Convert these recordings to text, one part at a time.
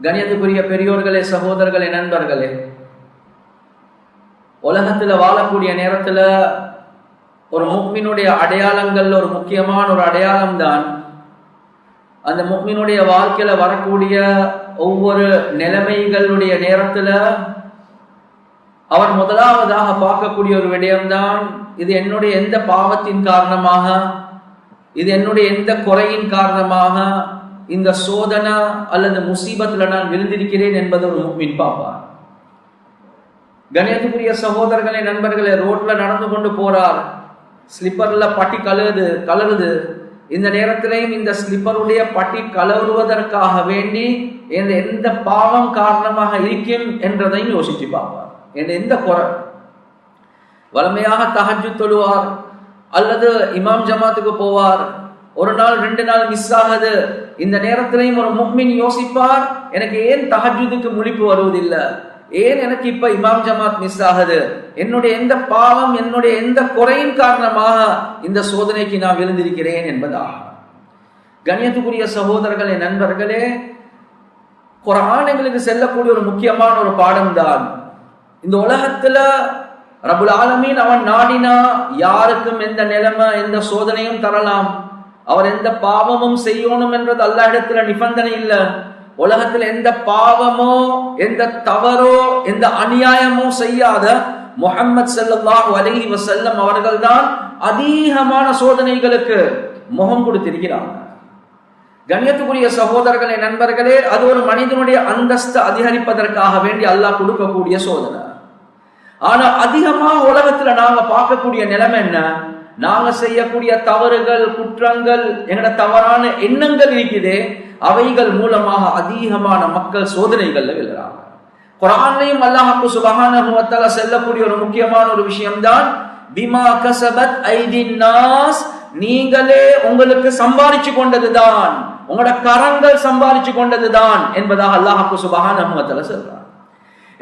கணியத்துக்குரிய பெரியோர்களே சகோதரர்களே நண்பர்களே. உலகத்துல வாழக்கூடிய நேரத்துல ஒரு முக்மினுடைய அடையாளங்கள் ஒரு முக்கியமான ஒரு அடையாளம் தான் அந்த முக்மினுடைய வாழ்க்கையில வரக்கூடிய ஒவ்வொரு நிலைமைகளுடைய நேரத்துல அவர் முதலாவதாக பார்க்கக்கூடிய ஒரு விடயம்தான் இது என்னுடைய எந்த பாவத்தின் காரணமாக இது என்னுடைய எந்த குறையின் காரணமாக இந்த சோதனை அல்லது முசீபத்துல நான் விழுந்திருக்கிறேன் என்பது ஒரு முக்மின் பாப்பார் கணேசபுரிய சகோதரர்களே நண்பர்களே ரோட்ல நடந்து கொண்டு போறார். ஸ்லிப்பர்ல பட்டி கலருது கலருது இந்த நேரத்திலையும் இந்த ஸ்லிப்பருடைய பட்டி கலருவதற்காக வேண்டி என் எந்த பாவம் காரணமாக இருக்கும் என்றதையும் யோசிச்சு பார்ப்பார் என் எந்த குறை? வளமையாக தகஞ்சு தொழுவார். அல்லது இமாம் ஜமாத்துக்கு போவார். ஒரு நாள் ரெண்டு நாள் மிஸ் ஆகுது. இந்த நேரத்திலையும் ஒரு முஹ்மின் யோசிப்பார் எனக்கு ஏன் தஹஜுதுக்கு முழிப்பு வருவதில்லை? ஏன் எனக்கு இப்ப இமாம் ஜமாத் மிஸ் ஆகுது? என்னுடைய எந்த பாவம் என்னுடைய எந்த குறையின் காரணமாக இந்த சோதனைக்கு நான் விழுந்திருக்கிறேன் என்பதாக. கணியத்துக்குரிய சகோதரர்களே நண்பர்களே குரான் எங்களுக்கு செல்லக்கூடிய ஒரு முக்கியமான ஒரு பாடம் தான். இந்த உலகத்துல ரபுல் ஆலமீன் அவன் நாடினா யாருக்கும் எந்த நிலைமை எந்த சோதனையும் தரலாம். அவர் எந்த பாவமும் செய்யணும் என்றது அல்லா இடத்துல நிபந்தனை இல்லை. உலகத்துல எந்த பாவமோ எந்த தவறோ எந்த அநியாயமோ செய்யாத முகமது சல்லாஹூ அலஹி வசல்லம் அவர்கள் தான் அதிகமான சோதனைகளுக்கு முகம் கொடுத்திருக்கிறாங்க. கண்ணியத்துக்குரிய சகோதரர்களே நண்பர்களே அது ஒரு மனிதனுடைய அந்தஸ்து அதிகரிப்பதற்காக வேண்டி அல்லாஹ் கொடுக்கக்கூடிய சோதனை. ஆனா அதிகமா உலகத்துல நாங்க பார்க்கக்கூடிய நிலைமை என்ன? நாங்க செய்யக்கூடிய தவறுகள் குற்றங்கள் எங்கட தவறான எண்ணங்கள் இருக்குது அவைகள் மூலமாக அதிகமான மக்கள் சோதனைகள்ல விழுறாங்க. குரான்லையும் அல்லாஹாக்கு சுபகான செல்லக்கூடிய ஒரு முக்கியமான ஒரு விஷயம்தான் பிமா கசபத் ஐதின் நாஸ் நீங்களே உங்களுக்கு சம்பாதிச்சு கொண்டதுதான் உங்களோட கரங்கள் சம்பாதிச்சு கொண்டதுதான் என்பதாக அல்லாஹாக்கு சுபகான சொல்றார்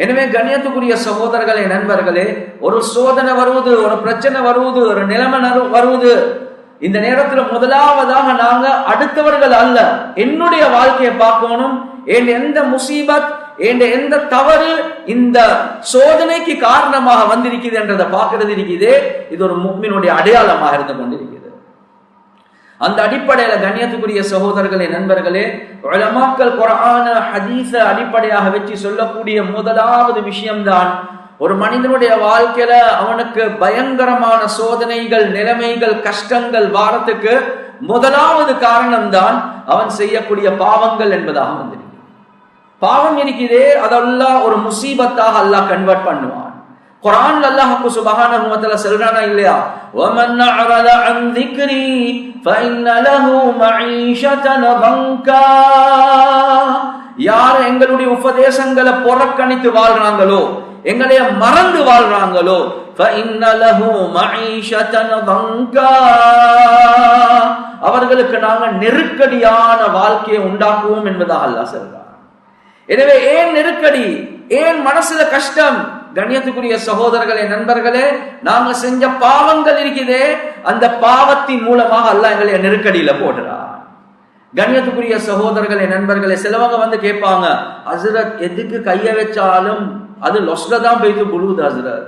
எனவே கண்ணியத்துக்குரிய சகோதரர்களே நண்பர்களே ஒரு சோதனை வருவது ஒரு பிரச்சனை வருவது ஒரு நிலைமை வருவது இந்த நேரத்தில் முதலாவதாக நாங்க அடுத்தவர்கள் அல்ல. என்னுடைய வாழ்க்கையை பார்க்கணும். என் எந்த முசீபத் என் எந்த தவறு இந்த சோதனைக்கு காரணமாக வந்திருக்குது என்றதை பார்க்கறது இருக்குது இது ஒரு முக்மினுடைய அடையாளமாக இருந்து கொண்டிருக்கிறது. அந்த அடிப்படையில கண்ணியத்துக்குரிய சகோதரர்களே நண்பர்களே உலமாக்கள் குரான ஹதீஸ அடிப்படையாக வச்சு சொல்லக்கூடிய முதலாவது விஷயம்தான் ஒரு மனிதனுடைய வாழ்க்கையில அவனுக்கு பயங்கரமான சோதனைகள் நிலைமைகள் கஷ்டங்கள் வாரத்துக்கு முதலாவது காரணம் தான் அவன் செய்யக்கூடிய பாவங்கள் என்பதாக வந்திருக்கு பாவம் இருக்குதே அதெல்லாம் ஒரு முசீபத்தாக அல்லாஹ் கன்வெர்ட் பண்ணுவான். குரான் அல்லாஹ்வுக்கு சுபஹானஹு வ தஆலா சொல்றானா இல்லையா? வமன் அஅரத அன் திக்ரி ஃபஇன்ன பங்கா யார் எங்களுடைய உபதேசங்களை புறக்கணித்து வாழ்றாங்களோ எங்களைய மறந்து வாழ்றாங்களோ فإن له பங்கா அவர்களுக்கு நாங்கள் நெருக்கடியான வாழ்க்கையை உண்டாக்குவோம் என்பதாக அல்லாஹ் சொல்றார் எனவே ஏன் நெருக்கடி? ஏன் மனசுல கஷ்டம்? கண்ணியத்துக்குரிய சகோதரர்களே நண்பர்களே நாங்க செஞ்ச பாவங்கள் இருக்குதே அந்த பாவத்தின் மூலமாக அல்ல எங்களை நெருக்கடியில போடுறார் கண்ணியத்துக்குரிய சகோதரர்களே நண்பர்களே சிலவங்க வந்து கேட்பாங்க ஹசரத் எதுக்கு கைய வச்சாலும் அது லொஸ்ல தான் போய்த்து புழுவுது ஹசரத்.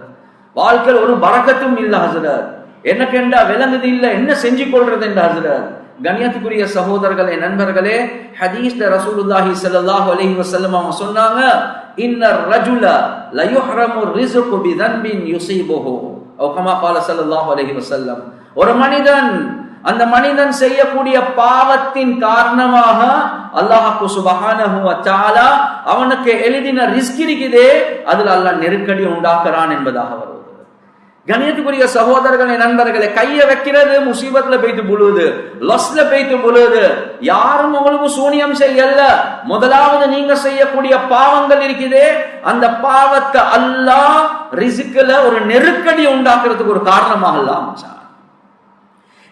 வாழ்க்கையில் ஒரு பறக்கத்தும் இல்லை ஹசரத். என்ன கேண்டா விளங்குது இல்லை என்ன செஞ்சு கொள்றது என்று ஹசரத்? கண்ணியத்துக்குரிய சகோதரர்களே நண்பர்களே ஹதீஸ்ல ரசூலுல்லாஹி ஸல்லல்லாஹு அலைஹி வஸல்லம் அவங்க சொன்னாங்க இன்ன ரஜுல லயுஹ்ரமு ரிஸ்கு பிதன்பின் யுஸீபுஹு அவ் கமா கால ஸல்லல்லாஹு அலைஹி வஸல்லம். ஒரு மனிதன் அந்த மனிதன் செய்யக்கூடிய பாவத்தின் காரணமாக அல்லாஹாக்கு சுபஹானஹு அவனுக்கு எழுதின ரிஸ்க் இருக்குதே அதில் அல்லாஹ் நெருக்கடி உண்டாக்குறான் என்பதாக வரும். கணியத்துக்குரிய சகோதரர்களை நண்பர்களை கையை வைக்கிறது முசீபத்துல போயிட்டு புழுது லொஸ்ல போயிட்டு புழுது யாரும் உங்களுக்கு சூனியம் செய்யல. முதலாவது நீங்க செய்யக்கூடிய பாவங்கள் இருக்குதே அந்த பாவத்தை அல்லாஹ் ரிசுக்குல ஒரு நெருக்கடி உண்டாக்குறதுக்கு ஒரு காரணமாக அல்லாஹ்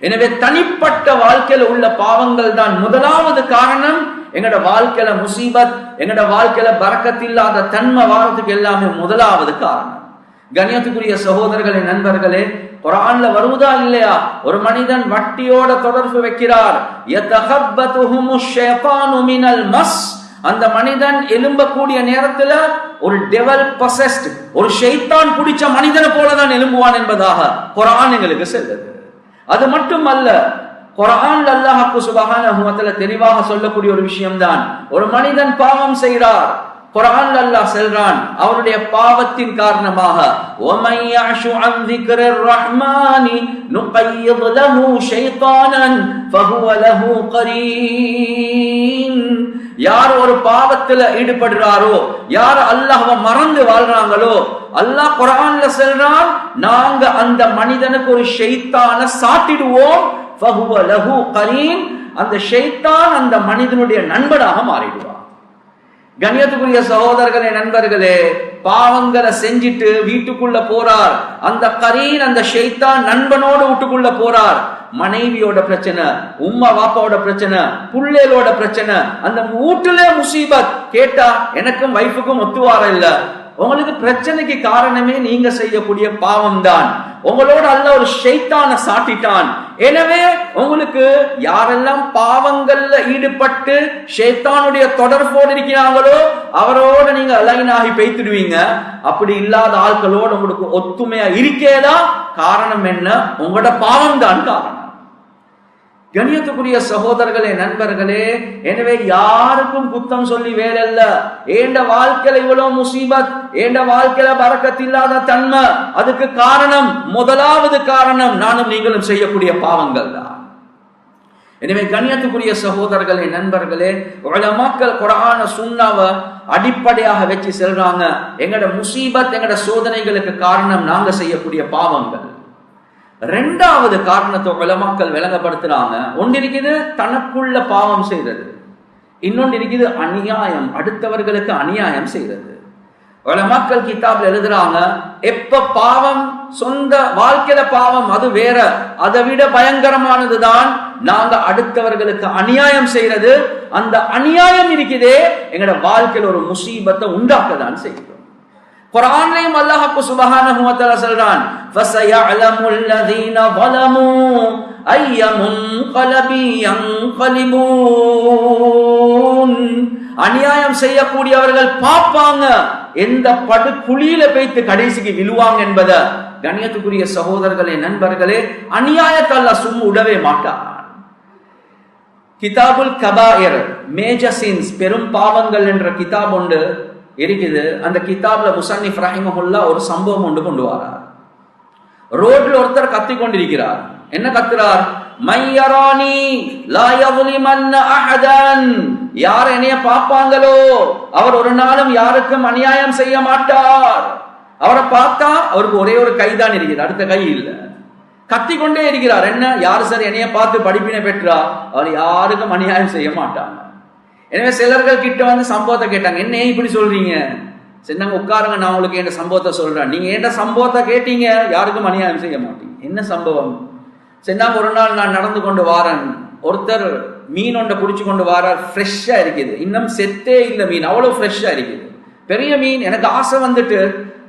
எனவே தனிப்பட்ட வாழ்க்கையில உள்ள பாவங்கள் தான் முதலாவது காரணம். எங்கட வாழ்க்கையில முசீபத் எங்கட வாழ்க்கையில பறக்கத்தில்லாத தன்மை வாரத்துக்கு எல்லாமே முதலாவது காரணம். கண்ணியத்துக்குரிய சகோதரர்களே நண்பர்களே குரான்ல வருவதா இல்லையா? ஒரு மனிதன் வட்டியோட தொடர்பு வைக்கிறார். மஸ். அந்த மனிதன் எலும்பக்கூடிய நேரத்துல ஒரு டெவல் பசஸ்ட் ஒரு ஷைத்தான் பிடிச்ச மனிதனை போலதான் எலும்புவான் என்பதாக குரான் எங்களுக்கு செல்லுது. அது மட்டுமல்ல குரான் அல்லாஹாக்கு சுபகான தெளிவாக சொல்லக்கூடிய ஒரு விஷயம்தான். ஒரு மனிதன் பாவம் செய்கிறார். குரான் அல்லாஹ் செல்றான் அவருடைய பாவத்தின் காரணமாக ஒமையாஷு அந்திக்கிற ரஹ்மானி நுகையது லஹு ஷைத்தானன் ஃபஹுவ லஹு கரீன். யார் ஒரு பாவத்துல ஈடுபடுறாரோ யார் அல்லாஹ்வை மறந்து வாழ்றாங்களோ அல்லாஹ் குரான்ல செல்றான் நாங்க அந்த மனிதனுக்கு ஒரு ஷைத்தான சாட்டிடுவோம் ஃபஹுவ லஹு கரீன். அந்த ஷைத்தான் அந்த மனிதனுடைய நண்பனாக மாறிடுவார் கண்ணியத்துக்குரிய சகோதரர்களே நண்பர்களே பாவங்களை செஞ்சிட்டு வீட்டுக்குள்ள போறார். அந்த கரீன் அந்த ஷைத்தான் நண்பனோடு வீட்டுக்குள்ள போறார். மனைவியோட பிரச்சனை உம்மா வாப்பாவோட பிரச்சனை புள்ளேலோட பிரச்சனை அந்த வீட்டுல முசீபத். கேட்டா எனக்கும் வைஃபுக்கும் ஒத்துவார இல்ல. உங்களுக்கு பிரச்சனைக்கு காரணமே நீங்க செய்யக்கூடிய பாவம் தான் உங்களோட அல்ல ஒரு ஷெய்தான சாட்டிட்டான். எனவே உங்களுக்கு யாரெல்லாம் பாவங்கள்ல ஈடுபட்டு ஷைத்தானுடைய தொடர்போடு இருக்கிறாங்களோ அவரோட நீங்க அலைன் ஆகி பேய்த்துடுவீங்க. அப்படி இல்லாத ஆட்களோட உங்களுக்கு ஒத்துமையா இருக்கேதான் காரணம் என்ன? உங்களோட பாவம் தான் காரணம். கணியத்துக்குரிய சகோதரர்களே நண்பர்களே எனவே யாருக்கும் குத்தம் சொல்லி வேலைல்ல. ஏண்ட வாழ்க்கையில இவ்வளவு முசீபத் ஏண்ட வாழ்க்கையில பறக்கத்தில்லாத தன்மை அதுக்கு காரணம் முதலாவது காரணம் நானும் நீங்களும் செய்யக்கூடிய பாவங்கள் தான். எனவே கண்ணியத்துக்குரிய சகோதரர்களே நண்பர்களே மக்கள் குரான சுண்ணாவை அடிப்படையாக வச்சு செல்றாங்க. எங்களோட முசீபத் எங்களோட சோதனைகளுக்கு காரணம் நாங்க செய்யக்கூடிய பாவங்கள். ரெண்டாவது காரணத்தை உலமாக்கள் விளங்கப்படுத்துறாங்க. ஒன்று இருக்குது தனக்குள்ள பாவம் செய்கிறது. இன்னொன்று இருக்குது அநியாயம் அடுத்தவர்களுக்கு அநியாயம் செய்கிறது. உலமாக்கள் கிதாப்ல எழுதுறாங்க எப்ப பாவம் சொந்த வாழ்க்கையில பாவம் அது வேற. அதை விட பயங்கரமானதுதான் நாங்க அடுத்தவர்களுக்கு அநியாயம் செய்யறது அந்த அநியாயம் இருக்குதே எங்களோட வாழ்க்கையில ஒரு முசீபத்தை உண்டாக்கதான் செய்யும். குரான்லையும் அல்லாஹ்க்கு சுப்ஹானஹு வ தஆலா சொல்றான் ஃபஸயஅலமுல் லதீன ظلموا ஐய முன்கலபி யன்கலிபூன் அநியாயம் செய்யக்கூடியவர்கள் பார்ப்பாங்க எந்த படு குழியில வைத்து கடைசிக்கு விழுவாங்க என்பத கண்ணியத்துக்குரிய சகோதரர்களே நண்பர்களே அநியாயத்தை அல்லாஹ் சும்மா விடவே மாட்டான் கிதாபுல் கபாயர் மேஜர் சின்ஸ் பெரும் பாவங்கள் என்ற கிதாப் ஒன்று இருக்குது. அந்த கிதாப்ல முசன்னிஃப் ரஹிமஹுல்லா ஒரு சம்பவம் கொண்டு கொண்டு வரார். ரோட்ல ஒருத்தர் கத்தி கொண்டிருக்கிறார். என்ன கத்துறார்? மையராணி யார் என்னைய பார்ப்பாங்களோ அவர் ஒரு நாளும் யாருக்கும் அநியாயம் செய்ய மாட்டார். அவரை பார்த்தா அவருக்கு ஒரே ஒரு கைதான் தான் அடுத்த கை இல்லை. கத்தி கொண்டே இருக்கிறார். என்ன? யார் சார் என்னைய பார்த்து படிப்பினை பெற்றா? அவர் யாருக்கும் அநியாயம் செய்ய மாட்டார் எனவே சிலர்கள் கிட்ட வந்து சம்பவத்தை கேட்டாங்க. என்ன இப்படி சொல்றீங்க? சரி நாங்க உட்காருங்க நான் உங்களுக்கு என் சம்பவத்தை சொல்றேன். நீங்க என்ன சம்பவத்தை கேட்டீங்க யாருக்கும் அநியாயம் செய்ய மாட்டீங்க. என்ன சம்பவம்? சரி நான் ஒரு நாள் நான் நடந்து கொண்டு வாரன். ஒருத்தர் மீன் ஒன்றை பிடிச்சி கொண்டு வாரார். ஃப்ரெஷ்ஷாக இருக்குது. இன்னும் செத்தே இல்லை மீன். அவ்வளோ ஃப்ரெஷ்ஷாக இருக்குது. பெரிய மீன் எனக்கு ஆசை வந்துட்டு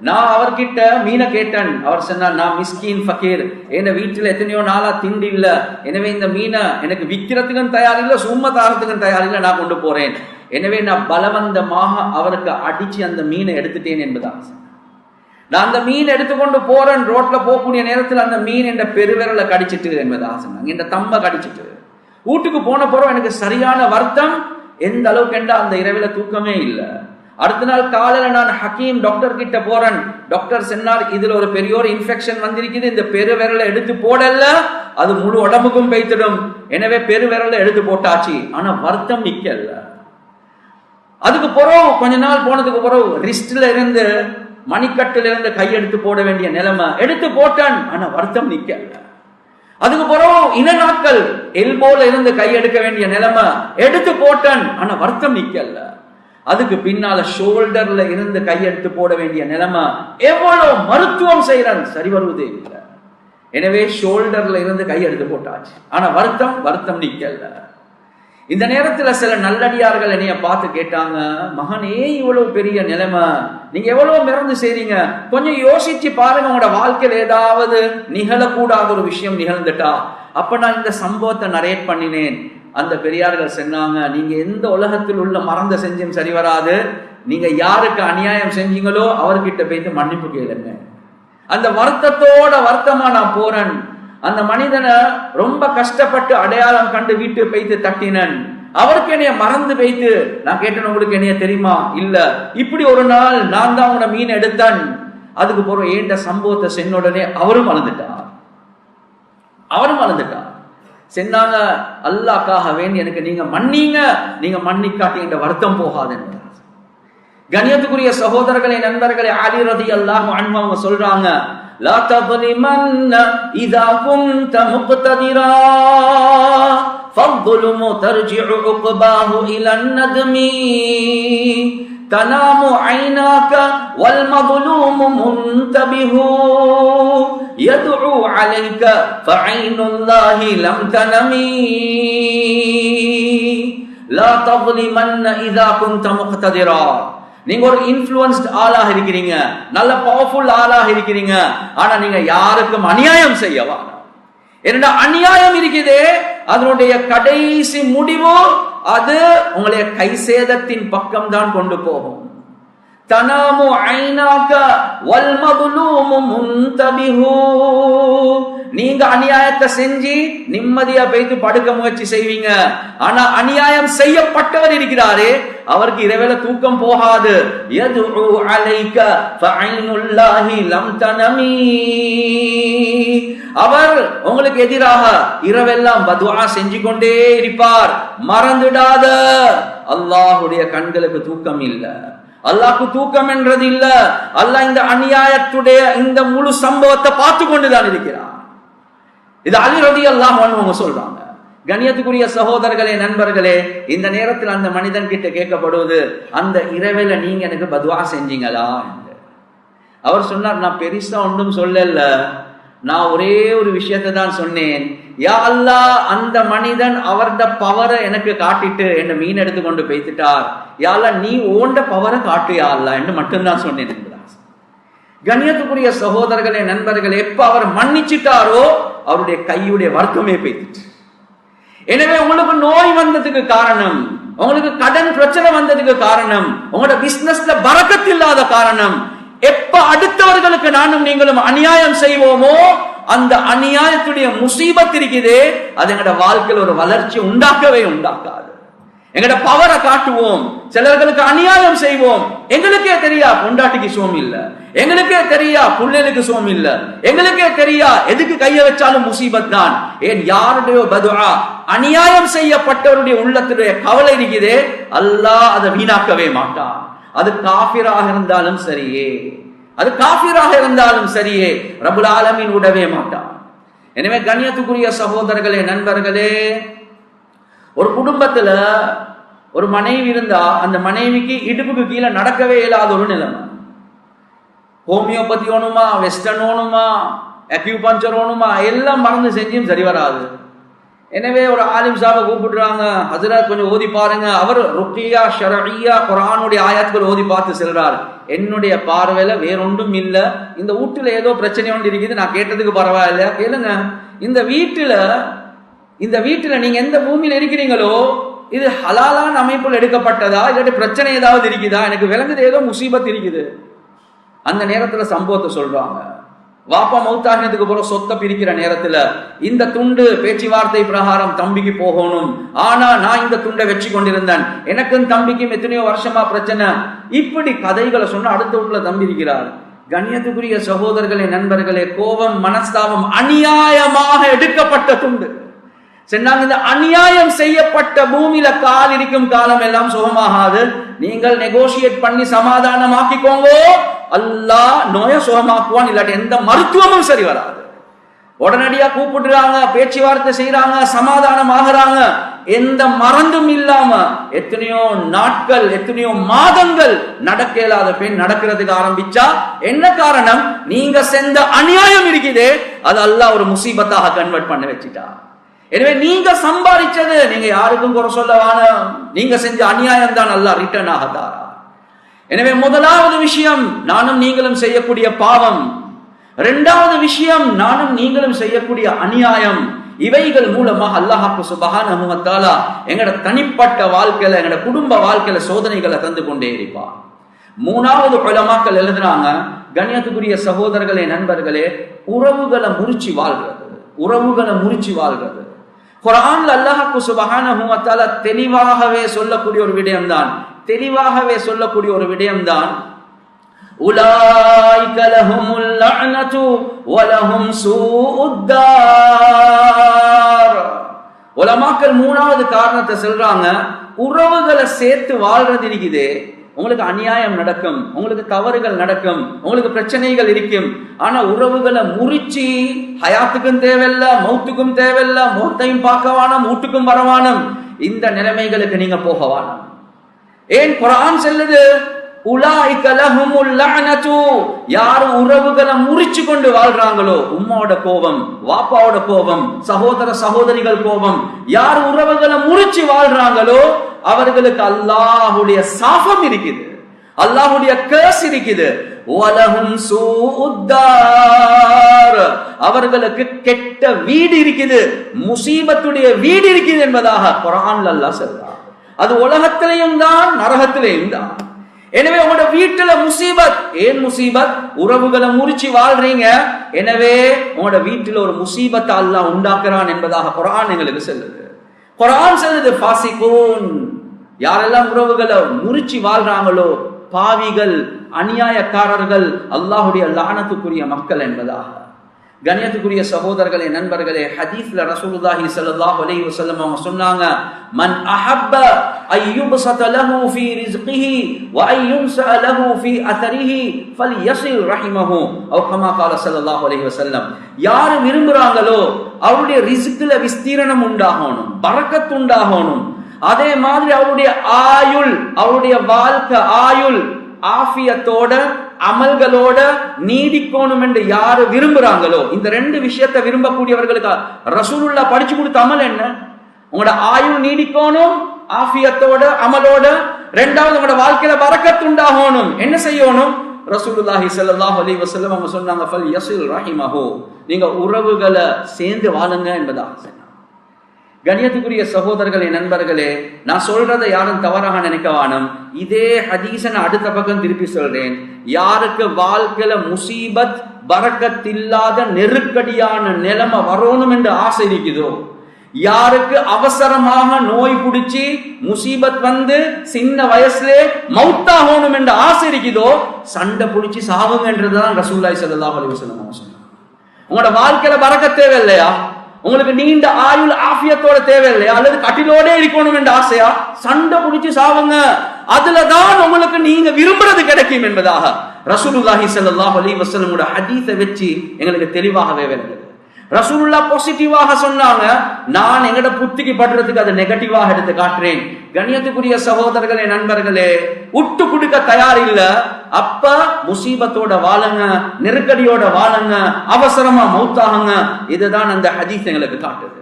நான் அவர்கிட்ட மீனை கேட்டேன். அவர் சொன்னார் நான் மிஸ்கின் ஃபக்கீர். என் வீட்டில் எத்தனையோ நாளா திண்டு இல்லை. எனவே இந்த மீனை எனக்கு விற்கிறதுக்கும் தயார் இல்லை சும்மா தாரத்துக்கும் தயார் இல்லை நான் கொண்டு போறேன். எனவே நான் பலவந்தமாக அவருக்கு அடிச்சு அந்த மீனை எடுத்துட்டேன் என்பதாக நான் அந்த மீன் எடுத்துக்கொண்டு போறேன். ரோட்ல போகக்கூடிய நேரத்தில் அந்த மீன் என்ற பெருவிரலை கடிச்சிட்டு என்பதாக சொன்னாங்க. இந்த தம்பை கடிச்சிட்டு. வீட்டுக்கு போன போறோம் எனக்கு சரியான வருத்தம். எந்த அளவுக்கு என்றா அந்த இரவில தூக்கமே இல்லை. அடுத்த நாள் காலையில நான் ஹக்கீம் டாக்டர் கிட்ட போறேன். டாக்டர் சொன்னார் இதுல ஒரு பெரிய ஒரு இன்ஃபெக்ஷன் வந்திருக்குது. இந்த பெருவிரலை எடுத்து போடல. அது முழு உடம்புக்கும் பெய்த்திடும். எனவே பெருவிரலை எடுத்து போட்டாச்சு. ஆனா வருத்தம் நிக்கல அதுக்கு பிறகு கொஞ்ச நாள் போனதுக்கு பிறகு ரிஸ்ட்ல இருந்து மணிக்கட்டுல இருந்து கையெடுத்து போட வேண்டிய நிலைமை எடுத்து போட்டான். ஆனா வருத்தம் நிக்கல அதுக்கு பிறகு இன நாட்கள் எல்போல இருந்து கையெடுக்க வேண்டிய நிலைமை எடுத்து போட்டான். ஆனா வருத்தம் நிக்கல அதுக்கு பின்னால ஷோல்டர்ல இருந்து கையெடுத்து போட வேண்டிய நிலைமை எவ்வளவு மருத்துவம் செய்யறான்? சரி வருவதே இல்லை. எனவே ஷோல்டர்ல இருந்து கையெடுத்து போட்டாச்சு. ஆனா வருத்தம் வருத்தம் நிக்கல. இந்த நேரத்துல சில நல்லடியார்கள் என்னைய பார்த்து கேட்டாங்க மகனே இவ்வளவு பெரிய நிலைமை. நீங்க எவ்வளவு மிறந்து செய்றீங்க? கொஞ்சம் யோசிச்சு பாருங்க உங்களோட வாழ்க்கையில் ஏதாவது நிகழக்கூடாத ஒரு விஷயம் நிகழ்ந்துட்டா. அப்ப நான் இந்த சம்பவத்தை நரேட் பண்ணினேன். அந்த பெரியார்கள் சொன்னாங்க நீங்க எந்த உலகத்தில் உள்ள மறந்த செஞ்சும் சரி வராது. நீங்க யாருக்கு அநியாயம் செஞ்சீங்களோ அவர்கிட்ட போயிட்டு மன்னிப்பு கேளுங்க. அந்த வருத்தத்தோட வருத்தமா நான் போறேன். அந்த மனிதனை ரொம்ப கஷ்டப்பட்டு அடையாளம் கண்டு வீட்டு போய்த்து தட்டினன். அவருக்கு என்னைய மறந்து வைத்து நான் கேட்டேன் உங்களுக்கு என்னைய தெரியுமா? இல்ல. இப்படி ஒரு நாள் நான் தான் உன மீன் எடுத்தேன். அதுக்கு போற ஏண்ட சம்பவத்தை சென்ன உடனே அவரும் மறந்துட்டார் அவரும் மறந்துட்டார் சென்னாங்க அல்லாக்காக வேண்டி எனக்கு நீங்க மன்னீங்க நீங்க மன்னிக்காட்டி என்ற வருத்தம் போகாது என்றார் கணியத்துக்குரிய சகோதரர்களே நண்பர்களே ஆலிரதி அல்லாஹ் அன்பு அவங்க சொல்றாங்க லா தபலிமன்ன இதா குந்த முக்ததிரா فالظلم ترجع عقباه إلى الندم تنام عيناك والمظلوم منتبه يدعو عليك فعين الله لم تنمي لا تظلمن اذا كنت مقتدرا நீங்க ஒரு இன்ஃபுளுன்ஸ்ட் ஆளாக இருக்கிறீங்க நல்ல பவர்ஃபுல் ஆளாக இருக்கிறீங்க ஆனா நீங்க யாருக்கும் அநியாயம் செய்யவா என்னடா அநியாயம் இருக்குதே அதனுடைய கடைசி முடிவோ அது உங்களுடைய கை சேதத்தின் பக்கம் தான் கொண்டு போகும். தனாமு ஐநாக்க வல் மதுலூமு முன்தபிஹு. நீங்க அநியாயத்தை செஞ்சு நிம்மதியா போய்த்து படுக்க முயற்சி செய்வீங்க. ஆனா அநியாயம் செய்யப்பட்டவர் இருக்கிறாரே அவருக்கு இரவேல தூக்கம் போகாது. யதுஉ அலைக்க ஃபஐனுல்லாஹி லம் அவர் உங்களுக்கு எதிராக இரவெல்லாம் பதுவா செஞ்சு கொண்டே இருப்பார். மறந்துடாத. அல்லாஹுடைய கண்களுக்கு தூக்கம் இல்லை. அல்லாஹ்க்கு தூக்கம் என்றது இல்ல. அல்லாஹ் இந்த அநியாயத்துடைய இந்த முழு சம்பவத்தை பார்த்து கொண்டுதான் இருக்கிறார் இது அலி ரதி அல்லாஹ் அவங்க சொல்றாங்க. கண்ணியத்துக்குரிய சகோதரர்களே நண்பர்களே இந்த நேரத்தில் அந்த மனிதன் கிட்ட கேட்கப்படுவது அந்த இரவேல நீங்க எனக்கு பதுவா செஞ்சீங்களா என்று. அவர் சொன்னார் நான் பெருசா ஒன்றும் சொல்லல. நான் ஒரே ஒரு விஷயத்தை தான் சொன்னேன். யா அல்லா அந்த மனிதன் அவர்த பவரை எனக்கு காட்டிட்டு என்ன மீன் எடுத்து கொண்டு பேசிட்டார் யா அல்லா நீ ஓண்ட பவரை காட்டு யா அல்லா என்று மட்டும்தான் சொன்னேன் கண்ணியத்துக்குரிய சகோதரர்களே நண்பர்களே எப்ப அவர் மன்னிச்சிட்டாரோ அவருடைய கையுடைய வர்க்கமே பேசிட்டு எனவே உங்களுக்கு நோய் வந்ததுக்கு காரணம் உங்களுக்கு கடன் பிரச்சனை வந்ததுக்கு காரணம் உங்களோட பிசினஸ்ல பறக்கத்து இல்லாத காரணம் எப்ப அடுத்தவர்களுக்கு நானும் நீங்களும் அநியாயம் செய்வோமோ அந்த அநியாயத்துடைய முசீபத் இருக்குதே அது எங்களோட வாழ்க்கையில் ஒரு வளர்ச்சி உண்டாக்கவே உண்டாக்காது. எங்கட பவரை காட்டுவோம். சிலர்களுக்கு அநியாயம் செய்வோம். எங்களுக்கே தெரியா பொண்டாட்டிக்கு சோம் இல்ல? எங்களுக்கே தெரியா புள்ளைகளுக்கு சோம் இல்ல? எங்களுக்கே தெரியா எதுக்கு கைய வச்சாலும் முசீபத் தான்? ஏன் யாருடைய பதுவா அநியாயம் செய்யப்பட்டவருடைய உள்ளத்துடைய கவலை இருக்குதே. அல்லாஹ் அதை வீணாக்கவே மாட்டான். அது காபிராக இருந்தாலும் சரியே. அது காபிராக இருந்தாலும் சரியே. ரபுல் ஆலமின் விடவே மாட்டான். எனவே கண்ணியத்துக்குரிய சகோதரர்களே நண்பர்களே ஒரு குடும்பத்துல ஒரு மனைவி இருந்தா அந்த மனைவிக்கு இடுப்புக்கு கீழே நடக்கவே இயலாத ஒரு நிலைமை. ஹோமியோபதி ஓணுமா வெஸ்டர்ன் ஓணுமா அக்யூபஞ்சர் ஓணுமா எல்லாம் மறந்து செஞ்சும் சரி வராது. எனவே ஒரு ஆலிம் சாபை கூப்பிடுறாங்க ஹசரத் கொஞ்சம் ஓதி பாருங்க. அவர் ருக்கியா ஷரஇயா குரானுடைய ஆயாத்துக்கள் ஓதி பார்த்து செல்றார். என்னுடைய பார்வையில வேறொன்றும் இல்லை. இந்த வீட்டுல ஏதோ பிரச்சனை ஒன்று இருக்குது நான் கேட்டதுக்கு பரவாயில்ல. கேளுங்க. இந்த வீட்டுல இந்த வீட்டில் நீங்க எந்த பூமியில் இருக்கிறீங்களோ இது ஹலாலான அமைப்பில் எடுக்கப்பட்டதா? இல்லாட்டி பிரச்சனை ஏதாவது இருக்குதா? எனக்கு விளங்குது ஏதோ முசீபத் இருக்குது. அந்த நேரத்தில் சம்பவத்தை சொல்றாங்க. வாப்பா மௌத்தாகினதுக்கு பிறகு சொத்தை பிரிக்கிற நேரத்துல இந்த துண்டு பேச்சுவார்த்தை பிரகாரம் தம்பிக்கு போகணும். ஆனா நான் இந்த துண்டை வச்சு கொண்டிருந்தேன். எனக்கும் தம்பிக்கும் எத்தனையோ வருஷமா பிரச்சனை. இப்படி கதைகளை சொன்ன அடுத்த வீட்டுல தம்பி இருக்கிறார். கண்ணியத்துக்குரிய சகோதரர்களே நண்பர்களே கோபம் மனஸ்தாபம் அநியாயமாக எடுக்கப்பட்ட துண்டு. சொன்னாங்க இந்த அநியாயம் செய்யப்பட்ட பூமியில கால் இருக்கும் காலம் எல்லாம் சுகமாகாது. நீங்கள் நெகோசியேட் பண்ணி சமாதானமாக்கிக்கோங்க. அல்லாஹ் நோய சுகமாக்குவான் இல்லாட்டி எந்த மருத்துவமும் சரி வராது. உடனடியா கூப்பிடுறாங்க பேச்சுவார்த்தை செய்யறாங்க சமாதானம் ஆகுறாங்க எந்த மறந்தும் இல்லாம எத்தனையோ நாட்கள் எத்தனையோ மாதங்கள் நடக்க இல்லாத பெண் நடக்கிறதுக்கு ஆரம்பிச்சா என்ன காரணம்? நீங்க செஞ்ச அநியாயம் இருக்குதே. அது அல்லாஹ் ஒரு முசீபத்தாக கன்வெர்ட் பண்ண வச்சுட்டா. எனவே நீங்க சம்பாதிச்சது நீங்க யாருக்கும் குறை சொல்ல வேணாம். நீங்க செஞ்ச அநியாயம் தான் நல்லா ரிட்டர்ன் ஆகத்தாரா எனவே முதலாவது விஷயம் நானும் நீங்களும் செய்யக்கூடிய பாவம். இரண்டாவது விஷயம் நானும் நீங்களும் செய்யக்கூடிய அநியாயம். இவைகள் மூலமாக அல்லாஹாக்கு சுபஹானஹு வ தஆலா எங்கட தனிப்பட்ட வாழ்க்கையில எங்கட குடும்ப வாழ்க்கையில சோதனைகளை தந்து கொண்டே இருப்பார் மூணாவது உலமாக்கள் எழுதுறாங்க கண்ணியத்துக்குரிய சகோதரர்களே நண்பர்களே உறவுகளை முறிச்சு வாழ்கிறது உறவுகளை முறிச்சு வாழ்கிறது குரான்ல அல்லாஹாக்கு சுபஹான தெளிவாகவே சொல்லக்கூடிய ஒரு விடயம்தான். தெளிவாகவே சொல்லக்கூடிய ஒரு விடயம்தான். உலாய்க லஹுமுல் லஅனது வலஹும் சூஉத்தார். உலமாக்கள் மூணாவது காரணத்தை சொல்றாங்க உறவுகளை சேர்த்து வாழ்றது இருக்குது உங்களுக்கு அநியாயம் நடக்கும் உங்களுக்கு தவறுகள் நடக்கும் உங்களுக்கு பிரச்சனைகள் இருக்கும். ஆனா உறவுகளை முறிச்சு ஹயாத்துக்கும் தேவையில்ல மௌத்துக்கும் தேவையில்ல மௌத்தையும் பார்க்கவானம் வீட்டுக்கும் வரவானம். இந்த நிலைமைகளுக்கு நீங்க போகவானம் ஏன் குரான் செல்லுது? யார் உறவுகளை முறிச்சு கொண்டு வாழ்றாங்களோ உம்மாவோட கோபம் வாப்பாவோட கோபம் சகோதர சகோதரிகள் கோபம் யார் உறவுகளை முறிச்சு வாழ்றாங்களோ அவர்களுக்கு அல்லாஹுடைய சாபம் இருக்குது. அல்லாஹுடைய கேஸ் இருக்குது. உலகம் சூஉத்தார். அவர்களுக்கு கெட்ட வீடு இருக்குது. முசீபத்துடைய வீடு இருக்குது என்பதாக குரான் அல்லா சொல்றான். அது உலகத்திலையும் தான் நரகத்திலையும் தான். எனவே உங்களோட வீட்டுல முசீபத். ஏன் முசீபத்? உறவுகளை முறிச்சு வாழ்றீங்க. எனவே உங்களோட வீட்டுல ஒரு முசீபத்தை அல்லாஹ் உண்டாக்குறான் என்பதாக குரான் எங்களுக்கு சொல்லுது. குரான் சொல்லுது பாசிகூன் யாரெல்லாம் உறவுகளை முறிச்சு வாழ்றாங்களோ பாவிகள் அநியாயக்காரர்கள் அல்லாஹுடைய லானத்துக்குரிய மக்கள் என்பதாக. கணியத்துக்குரிய சகோதரர்களே நண்பர்களே ஹதீஸ்ல ரசூலுல்லாஹி ஸல்லல்லாஹு அலைஹி வஸல்லம் அவங்க சொன்னாங்க மன் அஹப்ப அய்யுபஸத லஹு ஃபீ ரிஸ்கிஹி வ அய்யும்ஸ லஹு ஃபீ அத்ரிஹி ஃபல்யஸில் ரஹிமஹு. அவ் கமா கால ஸல்லல்லாஹு அலைஹி வஸல்லம் யார் விரும்புறாங்களோ அவருடைய ரிஸ்க்ல விஸ்தீரணம் உண்டாகணும் பரக்கத் உண்டாகணும். அதே மாதிரி அவருடைய ஆயுள் அவருடைய வாழ்க்கை ஆயுள் ஆஃபியத்தோட அமல்களோட நீடிக்கணும் என்று யாரு விரும்புறாங்களோ இந்த ரெண்டு விஷயத்தை விரும்பக்கூடியவர்களுக்கு? ரசூலுல்லா படிச்சு கொடுத்த அமல் என்ன? உங்களோட ஆயுள் நீடிக்கணும் ஆஃபியத்தோட அமலோட ரெண்டாவது உங்களோட வாழ்க்கையில வரக்கத்துண்டாகணும் என்ன செய்யணும்? ரசூலுல்லாஹி ஸல்லல்லாஹு அலைஹி வஸல்லம் அவங்க சொன்னாங்க ஃபல் யஸில் ரஹிமஹு. நீங்க உறவுகளை சேர்ந்து வாழுங்க என்பதாக. கணியத்துக்குரிய சகோதரர்களே நண்பர்களே நான் சொல்றதை யாரும் தவறாக நினைக்க வேணும் இதே ஹதீஸ நான் அடுத்த பக்கம் திருப்பி சொல்றேன். யாருக்கு வாழ்க்கையில முசீபத் பறக்கத்தில்லாத நெருக்கடியான நிலைமை வரணும் என்று ஆசை இருக்குதோ? யாருக்கு அவசரமாக நோய் பிடிச்சி முசீபத் வந்து சின்ன வயசுல மவுத்தாகணும் என்ற ஆசை இருக்குதோ? சண்டை பிடிச்சி சாவுங்கன்றதுதான் ரசூல்லாய் ஸல்லல்லாஹு அலைஹி வஸல்லம் சொன்னாங்க. உங்களோட வாழ்க்கையில பறக்க தேவையில்லையா? உங்களுக்கு நீண்ட ஆயுள் ஆஃபியத்தோட தேவையில்லையா அல்லது கட்டிலோட இருக்கணும் என்ற ஆசையா? சண்டை பிடிச்சு சாவுங்க. அதுலதான் உங்களுக்கு நீங்க விரும்புறது கிடைக்கும் என்பதாக ரசூலுல்லாஹி சல்லாஹ் அலி வஸல்லமோட ஹதீஸை வச்சு எங்களுக்கு தெளிவாகவே வருது ரசூலுல்லா பாசிட்டிவாக சொன்னாங்க. நான் எங்கட புத்திக்கு படுறதுக்கு அதை நெகட்டிவாக எடுத்து காட்டுறேன். கண்ணியத்துக்குரிய சகோதரர்களே நண்பர்களே விட்டு கொடுக்க தயார் இல்ல. அப்ப முசீபத்தோட வாழுங்க நெருக்கடியோட வாழுங்க அவசரமா மௌத்தாகுங்க. இதுதான் அந்த ஹதீஸ் எங்களுக்கு காட்டுது.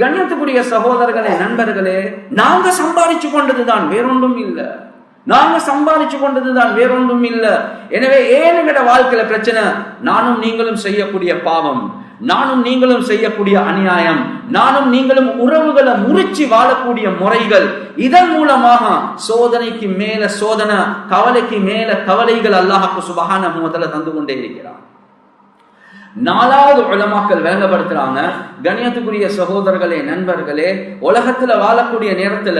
கண்ணியத்துக்குரிய சகோதரர்களே நண்பர்களே நாங்க சம்பாதிச்சு கொண்டதுதான் வேறொன்றும் இல்லை. நாங்க சம்பாதிச்சு கொண்டதுதான் வேறொன்றும் இல்லை. எனவே ஏன் எங்கட வாழ்க்கையில பிரச்சனை? நானும் நீங்களும் செய்யக்கூடிய பாவம். நானும் நீங்களும் செய்யக்கூடிய அநியாயம். நானும் நீங்களும் உறவுகளை முறிச்சு வாழக்கூடிய முறைகள். இதன் மூலமாக சோதனைக்கு மேல சோதனை கவலைக்கு மேல கவலைகள் அல்லாஹாக்கு சுபகான முதல்ல தந்து கொண்டே இருக்கிறான் நாலாவது உலமாக்கள் வேலைப்படுத்துறாங்க கணியத்துக்குரிய சகோதரர்களே நண்பர்களே உலகத்துல வாழக்கூடிய நேரத்துல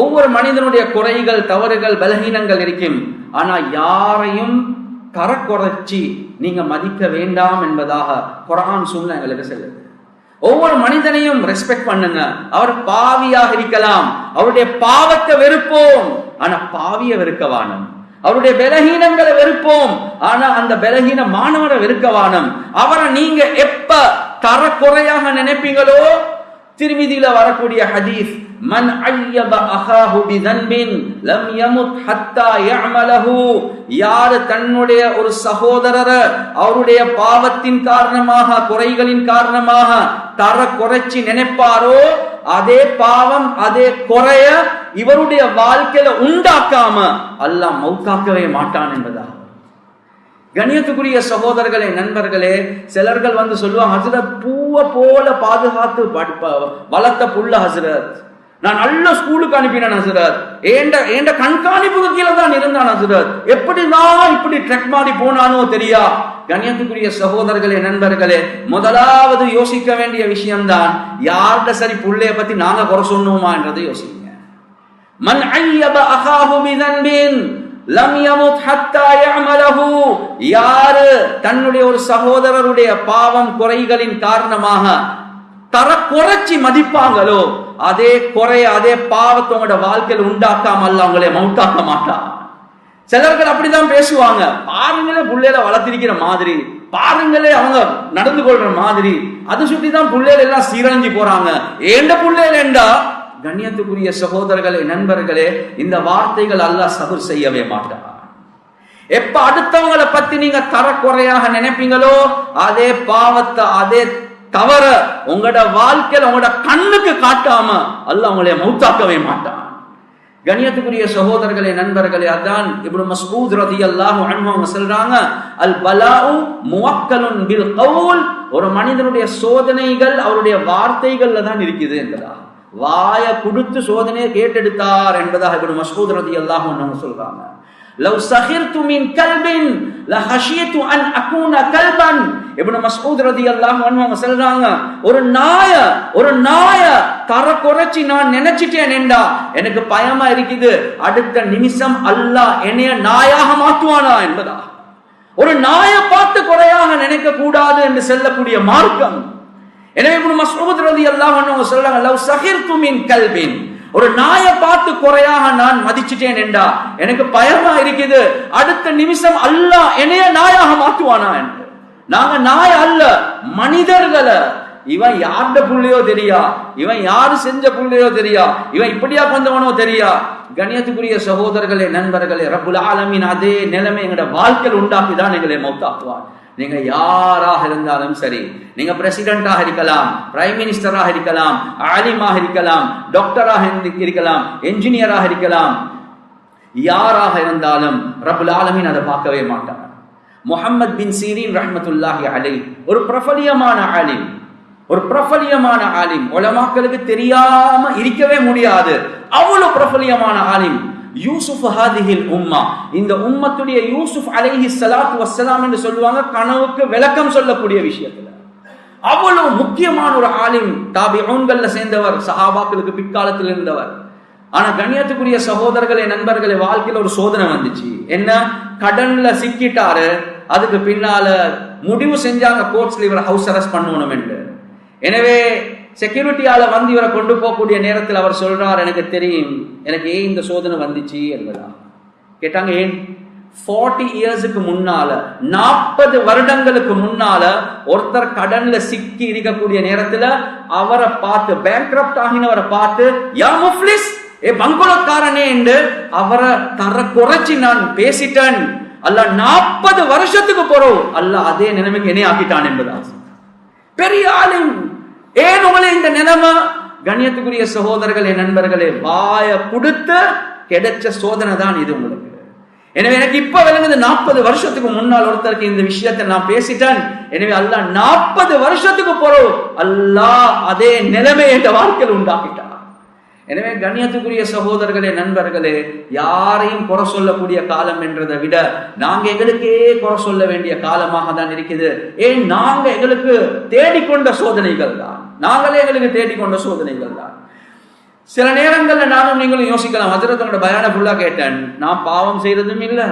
ஒவ்வொரு மனிதனுடைய குறைகள் தவறுகள் பலகீனங்கள் இருக்கும். ஆனா யாரையும் கரக்குறைச்சி நீங்க மதிக்க வேண்டாம் என்பதாக குரான் சூழ்நிலை எங்களுக்கு செல்லுது. ஒவ்வொரு மனிதனையும் ரெஸ்பெக்ட் பண்ணுங்க. அவர் பாவியாக இருக்கலாம். அவருடைய பாவத்தை வெறுப்போம். ஆனா பாவிய வெறுக்கவானம் அவருடைய பலகீனங்களை வெறுப்போம். ஆனா அந்த பலகீன மாணவரை வெறுக்கவானம் அவரை நீங்க எப்ப தரக்குறையாக நினைப்பீங்களோ திருமிதியில வரக்கூடிய ஹதீஸ் மன் عيب அஹாஹு بذنب லம் يمت ஹத்தா يعمله யார் தன்னுடைய ஒரு சகோதரர் அவருடைய பாவத்தின் காரணமாக குறைகளின் காரணமாக தர குறைச்சி நினைப்பாரோ அதே பாவம் அதே குறைய இவருடைய வாழ்க்கையில உண்டாக்காம அல்லாஹ் மௌத்தாக்கவே மாட்டான் என்பதா கணியத்துக்குரிய சகோதரர்களே நண்பர்களே சிலர்கள் வந்து சொல்லுவாங்க ஹசரத் பூவை போல பாதுகாத்து வளர்த்த புள்ள ஹசரத் நான் நல்ல ஸ்கூலுக்கு அனுப்பினேன் ஹசரத் ஏண்ட ஏண்ட கண்காணிப்புக்கு கீழே தான் இருந்தான் ஹசரத் எப்படி நான் இப்படி ட்ரெக் மாறி போனானோ தெரியா? கண்ணியத்துக்குரிய சகோதரர்களே நண்பர்களே முதலாவது யோசிக்க வேண்டிய விஷயம்தான் யார்கிட்ட சரி புள்ளைய பத்தி நாங்க குறை சொன்னோமா என்றதை யோசிங்க. மன் ஐயப அகாஹு மிதன்பின் லம் யாரு தன்னுடைய ஒரு சகோதரருடைய பாவம் குறைகளின் காரணமாக தர குறைச்சி மதிப்பாங்களோ அதே குறைய அதே பாவத்தை உங்களோட வாழ்க்கையில் உண்டாக்காம அல்ல அவங்களே மவுட்டாக்க மாட்டான் சிலர்கள் அப்படிதான் பேசுவாங்க. பாருங்களே புள்ளையில வளர்த்திருக்கிற மாதிரி. பாருங்களே அவங்க நடந்து கொள்ற மாதிரி. அது சுற்றி தான் புள்ளையில எல்லாம் சீரழிஞ்சு போறாங்க. ஏண்ட புள்ளையில ஏண்டா? கண்ணியத்துக்குரிய சகோதரர்களே நண்பர்களே இந்த வார்த்தைகள் அல்லாஹ் சபர் செய்யவே மாட்டான் எப்ப அடுத்தவங்களை பத்தி நீங்க தரக்குறையாக நினைப்பீங்களோ அதே பாவத்தை அதே தவற உங்களோட வாழ்க்கையில உங்களோட கண்ணுக்கு காட்டாம அல்ல உங்களை மௌத்தாக்கவே மாட்டான். கணியத்துக்குரிய சகோதரர்களே நண்பர்களே அதான் இப்படி மஸ்பூத் ரதி அன்ஹு அவங்க சொல்றாங்க அல் பலாஉ முவக்கலுன் பில் கவுல். ஒரு மனிதனுடைய சோதனைகள் அவருடைய வார்த்தைகள்ல தான் இருக்குது என்பதா வாய கொடுத்து சோதனையை கேட்டெடுத்தார் என்பதாக இப்படி மஸ்பூத் ரதி அன்ஹு அவங்க சொல்றாங்க. லவ் சஹிர்து மின் கல்பின் லஹஷியது அன் அகூன கல்பன் இப்னு மஸ்ஊத் ரலியல்லாஹு அன்ஹு அவங்க சொல்றாங்க ஒரு நாய ஒரு நாய தர குறைச்சி நான் நினைச்சிட்டேன் என்றா எனக்கு பயமா இருக்குது. அடுத்த நிமிஷம் அல்லாஹ் என்னைய நாயாக மாற்றுவானா? என்பதா ஒரு நாயை பார்த்து குறையாக நினைக்க கூடாது என்று சொல்லக்கூடிய மார்க்கம். எனவே இப்னு மஸ்ஊத் ரலியல்லாஹு அன்ஹு அவங்க சொல்றாங்க லவ் சஹிர்து மின் கல்பின் ஒரு நாயை பார்த்து குறையாக நான் மதிச்சிட்டேன் என்றா? எனக்கு பயமா இருக்குது. அடுத்த நிமிஷம் அல்லாஹ் என்னைய நாயாக மாற்றுவானா என்று. நாங்க நாய் அல்ல மனிதர்களை. இவன் யார்ட புள்ளையோ தெரியா? இவன் யாரு செஞ்ச புள்ளையோ தெரியா? இவன் இப்படியா வந்தவனோ தெரியா? கணியத்துக்குரிய சகோதரர்களே நண்பர்களே ரபுல் ஆலமீன் அதே நிலைமை எங்களோட வாழ்க்கையில் உண்டாக்கி தான் எங்களை மௌத்தாக்குவான். நீங்க யாராக இருந்தாலும் சரி நீங்க பிரசிடென்டாக இருக்கலாம் பிரைம் மினிஸ்டராக இருக்கலாம் ஆலிமாக இருக்கலாம் டாக்டராக இருக்கலாம் என்ஜினியராக இருக்கலாம். யாராக இருந்தாலும் ரபுல் ஆலமீன் அதை பார்க்கவே மாட்டார். முகமது பின் சீரின் ரஹமத்துல்லாஹி அலை ஒரு பிரபலியமான ஆலிம். ஒரு பிரபலியமான ஆலிம். உலமாக்களுக்கு தெரியாம இருக்கவே முடியாது. அவ்வளவு பிரபலியமான ஆலிம். யூசுப் ஹாதிஹில் உம்மா. இந்த உம்மத்துடைய யூசுப் அலைஹி சலாத் வசலாம் என்று சொல்லுவாங்க கனவுக்கு விளக்கம் சொல்லக்கூடிய விஷயத்துல. அவ்வளவு முக்கியமான ஒரு ஆலிம் தாபி தாபிஊன்கள்ல சேர்ந்தவர் சஹாபாக்களுக்கு பிற்காலத்தில் இருந்தவர். ஆனா கண்ணியத்துக்குரிய சகோதரர்களே நண்பர்களே வாழ்க்கையில ஒரு சோதனை வந்துச்சு. என்ன? கடன்ல சிக்கிட்டாரு அதுக்கு பின்னால முடிவு செஞ்சாங்க கோர்ட்ஸ்ல இவர் ஹவுஸ் அரெஸ்ட் பண்ணணும் என்று. எனவே செக்யூரிட்டியால வந்து இவரை கொண்டு போகக்கூடிய நேரத்தில் அவர் சொல்றார் எனக்கு தெரியும். எனக்கு ஏன் இந்த சோதனை வந்துச்சு? என்பதா கேட்டாங்க ஏன்? ஃபார்ட்டி இயர்ஸுக்கு முன்னால நாற்பது வருடங்களுக்கு முன்னால ஒருத்தர் கடன்ல சிக்கி இருக்கக்கூடிய நேரத்துல அவரை பார்த்து பேங்க் ஆகினவரை பார்த்து யா முஃப்லிஸ் ஏ பங்குலக்காரனே என்று அவரை தர குறைச்சி நான் பேசிட்டேன். அல்ல நாற்பது வருஷத்துக்கு போறோம் அல்ல அதே நிலைமைக்கு என்ன ஆக்கிட்டான் என்பதா பெரிய ஆளும் ஏன் உங்களை இந்த நிலைமை? கண்ணியத்துக்குரிய சகோதரர்களே நண்பர்களே வாய கொடுத்த கிடைச்ச சோதனை தான் இது உங்களுக்கு. எனவே எனக்கு இப்ப விளங்குது நாற்பது வருஷத்துக்கு முன்னால் ஒருத்தருக்கு இந்த விஷயத்தை நான் பேசிட்டேன். எனவே அல்லாஹ் நாற்பது வருஷத்துக்கு போறோம் அல்லாஹ் அதே நிலைமை என்ற வாழ்க்கையில் உண்டாக்கிட்டான். எனவே கண்ணியத்துக்குரிய சகோதரர்களே நண்பர்களே யாரையும் குறை சொல்லக்கூடிய காலம் என்றதை விட நாங்க எங்களுக்கே குறை சொல்ல வேண்டிய காலமாக தான் இருக்குது. ஏன்? நாங்க எங்களுக்கு தேடிக்கொண்ட சோதனைகள் தான். நாங்களே எங்களுக்கு தேடிக்கொண்ட சோதனைகள் தான். சில நேரங்கள்ல நானும் நீங்களும் யோசிக்கலாம் ஹஜரத்தனோட பயான ஃபுல்லா கேட்டேன். நான் பாவம் செய்யறதும் இல்லை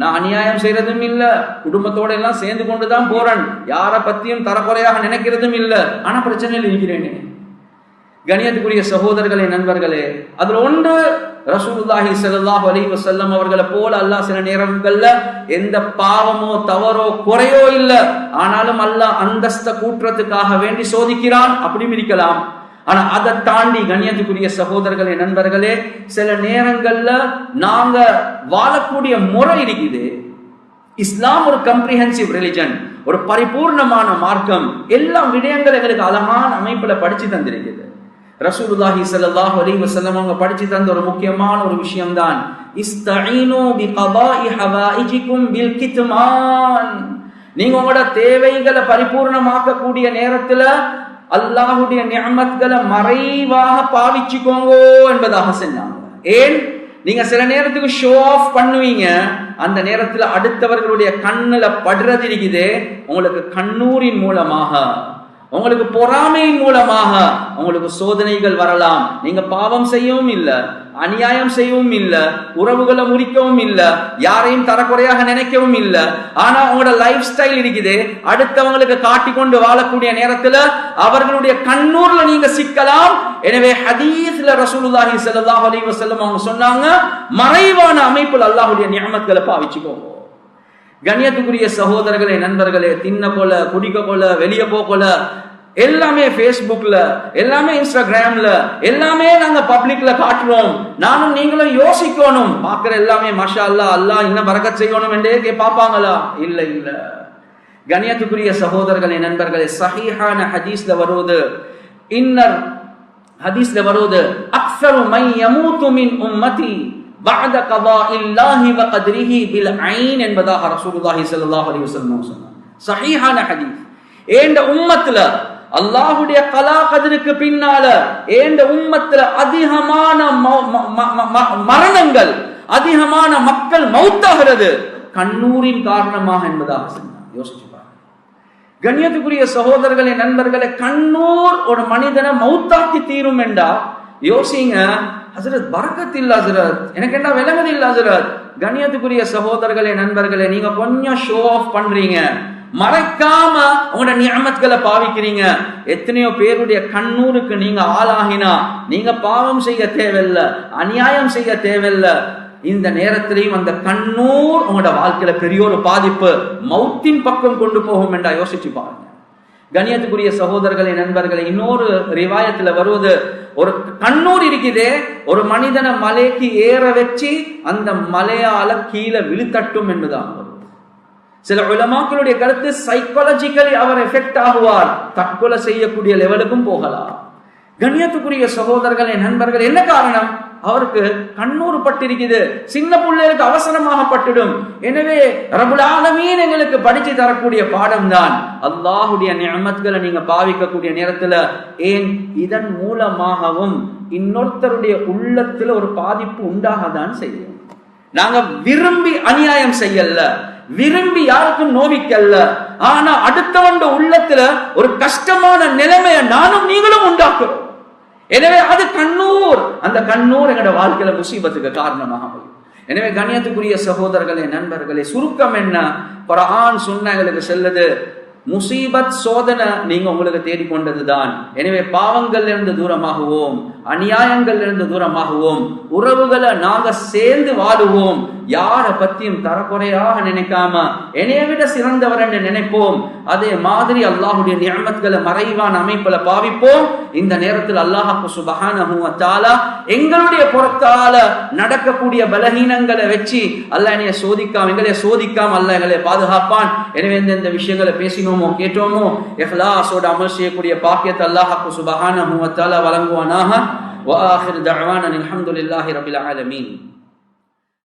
நான் அநியாயம் செய்யறதும் இல்லை குடும்பத்தோட எல்லாம் சேர்ந்து கொண்டு தான் போறேன். யாரை பத்தியும் தரக்குறையாக நினைக்கிறதும் இல்லை. ஆனா பிரச்சனையில் இருக்கிறேனே. கணியத்துக்குரிய சகோதரர்களே நண்பர்களே அதுல ஒன்று ரசூலுல்லாஹி சல்லாஹ் அலி வசல்லம் அவர்களை போல அல்லாஹ் சில நேரங்கள்ல எந்த பாவமோ தவறோ குறையோ இல்லை. ஆனாலும் அல்லாஹ் அந்தஸ்த கூற்றத்துக்காக வேண்டி சோதிக்கிறான். அப்படியும் இருக்கலாம். ஆனா அதை தாண்டி கண்ணியத்துக்குரிய சகோதரர்களே நண்பர்களே சில நேரங்கள்ல நாங்க வாழக்கூடிய முறை இருக்குது. இஸ்லாம் ஒரு கம்ப்ரிஹென்சிவ் ரிலிஜன் ஒரு பரிபூர்ணமான மார்க்கம். எல்லா விடயங்கள் எங்களுக்கு அழகான அமைப்புல படிச்சு தந்திருக்குது. ரசூலுல்லாஹி சல்லாஹ் அலி வசல்லம் அவங்க படிச்சு தந்த ஒரு முக்கியமான ஒரு விஷயம்தான். இஸ்தஈனு பிகதாஇ ஹவாயிஜிக்கும் பில் கித்மான். நீங்க உங்களோட தேவைகளை பரிபூர்ணமாக்கக்கூடிய நேரத்துல அல்லாஹுடைய நியமத்களை மறைவாக பாவிச்சுக்கோங்கோ என்பதாக சொன்னாங்க. ஏன்? நீங்க சில நேரத்துக்கு ஷோ ஆஃப் பண்ணுவீங்க. அந்த நேரத்துல அடுத்தவர்களுடைய கண்ணுல படுறது இருக்குது. உங்களுக்கு கண்ணூரின் மூலமாக உங்களுக்கு பொறாமையின் மூலமாக உங்களுக்கு சோதனைகள் வரலாம். நீங்க பாவம் செய்யவும் இல்லை அநியாயம் செய்யவும் இல்ல உறவுகளை முறிக்கவும் இல்ல யாரையும் தரக்குறையாக நினைக்கவும் இல்ல. ஆனா உங்களோட லைஃப் ஸ்டைல் இருக்குது. அடுத்தவங்களுக்கு காட்டிக்கொண்டு வாழக்கூடிய நேரத்துல அவர்களுடைய கண்ணூர்ல நீங்க சிக்கலாம். எனவே ஹதீஸ்ல ரசூலுல்லாஹி ஸல்லல்லாஹு அலைஹி வஸல்லம் அவங்க சொன்னாங்க மறைவான அமைப்புல அல்லாஹ்வுடைய நியமத்களை பாவிச்சுக்கோங்க. கண்ணியத்துக்குரிய சகோதரர்களே நண்பர்களே தின்ன போல குடிக்க போல வெளியே போல எல்லாமே ஃபேஸ்புக்ல எல்லாமே இன்ஸ்டாகிராம்ல எல்லாமே நாங்க பப்ளிக்ல காட்டுறோம். நானும் நீங்களும் யோசிக்கணும். பாக்குற எல்லாமே மஷா அல்லா அல்லாஹ் இன்னும் பறக்க செய்யணும் என்றே பார்ப்பாங்களா? இல்ல இல்ல. கண்ணியத்துக்குரிய சகோதரர்களே நண்பர்களே சஹிஹான ஹதீஸ்ல வருவது இன்னர் ஹதீஸ்ல வருவது அக்சரு மை யமூத்து மின் உம்மதி. பாத கதா இல்லாஹி வ கதிரிஹி பில் ஐன் என்பதாக ரசூலுல்லாஹி ஸல்லல்லாஹு அலைஹி வஸல்லம் சொன்னார் சஹீஹான ஹதீஸ். ஏண்ட உம்மத்துல அல்லாஹுடைய கலா கதிருக்கு பின்னால ஏண்ட உம்மத்துல அதிகமான மரணங்கள் அதிகமான மக்கள் மௌத்தாகிறது கண்ணூரின் காரணமாக என்பதாக சொன்னார் யோசிச்சு கண்ணியத்துக்குரிய சகோதரர்களே நண்பர்களே கண்ணூர் ஒரு மனிதனை மௌத்தாக்கி தீரும் என்றா யோசிங்க ஹசரத் பறக்கத் இல்ல ஹசரத். எனக்கு என்ன விளங்குது இல்ல ஹசரத்? கண்ணியத்துக்குரிய சகோதரர்களே நண்பர்களே நீங்க கொஞ்சம் ஷோ ஆஃப் பண்றீங்க. மறைக்காம உங்களோட நியமத்துகளை பாவிக்கிறீங்க. எத்தனையோ பேருடைய கண்ணூருக்கு நீங்க ஆளாகினா நீங்க பாவம் செய்ய தேவையில்ல அநியாயம் செய்ய தேவையில்ல. இந்த நேரத்திலையும் அந்த கண்ணூர் உங்களோட வாழ்க்கையில பெரிய ஒரு பாதிப்பு. மௌத்தின் பக்கம் கொண்டு போகும் என்றா யோசிச்சு பாருங்க. கணியத்துக்குரிய சகோதரர்களை நண்பர்களை இன்னொரு ரிவாயத்துல வருவது ஒரு கண்ணூர் இருக்குதே ஒரு மனிதனை மலைக்கு ஏற வச்சு அந்த மலையால கீழே விழுத்தட்டும் என்பதாக சில உலமாக்களுடைய கருத்து சைக்காலஜிக்கலி அவர் எஃபெக்ட் ஆகுவார். தற்கொலை செய்யக்கூடிய லெவலுக்கும் போகலாம். கண்ணியத்துக்குரிய சகோதரர்களே நண்பர்கள் என்ன காரணம்? அவருக்கு கண்ணூறு பட்டிருக்குது. சின்ன பிள்ளைகளுக்கு அவசரமாக பட்டுடும். எனவே ரபுலாலமீன் எங்களுக்கு படிச்சு தரக்கூடிய பாடம் தான். அல்லாஹுடைய நியமத்களை நீங்க பாவிக்கக்கூடிய நேரத்துல ஏன்? இதன் மூலமாகவும் இன்னொருத்தருடைய உள்ளத்துல ஒரு பாதிப்பு உண்டாகதான் செய்யும். நாங்க விரும்பி அநியாயம் செய்யல. விரும்பி யாருக்கும் நோவிக்கல்ல ஆனா அடுத்தவண்ட உள்ளத்துல ஒரு கஷ்டமான நிலைமையை நானும் நீங்களும் உண்டாக்குறோம். எனவே அது கண்ணூர். அந்த கண்ணூர் எங்களோட வாழ்க்கையில முசீபத்துக்கு காரணமாக எனவே கண்ணியத்துக்குரிய சகோதரர்களே நண்பர்களே சுருக்கம் என்ன? குரான் சொன்ன எங்களுக்கு செல்லுது. முசீபத் சோதனை நீங்க உங்களுக்கு தேடிக்கொண்டதுதான் எனவே பாவங்கள்ல இருந்து தூரமாகுவோம் அநியாயங்கள்ல இருந்து தூரமாகுவோம் உறவுகளை நாங்க சேர்ந்து வாழுவோம் யாரை பத்தியும் தரக்குறையாக நினைக்காம என்னைய விட சிறந்தவர் என்று நினைப்போம். அதே மாதிரி அல்லாஹுடைய நியமத்களை மறைவான அமைப்புல பாவிப்போம். இந்த நேரத்தில் அல்லாஹாக்கு சுபகான எங்களுடைய புறத்தால நடக்கக்கூடிய பலகீனங்களை வச்சு அல்லாஹ் என்னைய சோதிக்காம எங்களை சோதிக்காம அல்ல எங்களை பாதுகாப்பான். எனவே இந்த விஷயங்களை பேசினோம். கேட்டோமோ இஹ்லாஸோட அமல் செய்யக்கூடிய பாக்கியத்தை அல்லாஹாக்கு சுபஹானஹு தாலா வழங்குவானாக وآخر دعوانا الحمد لله رب العالمين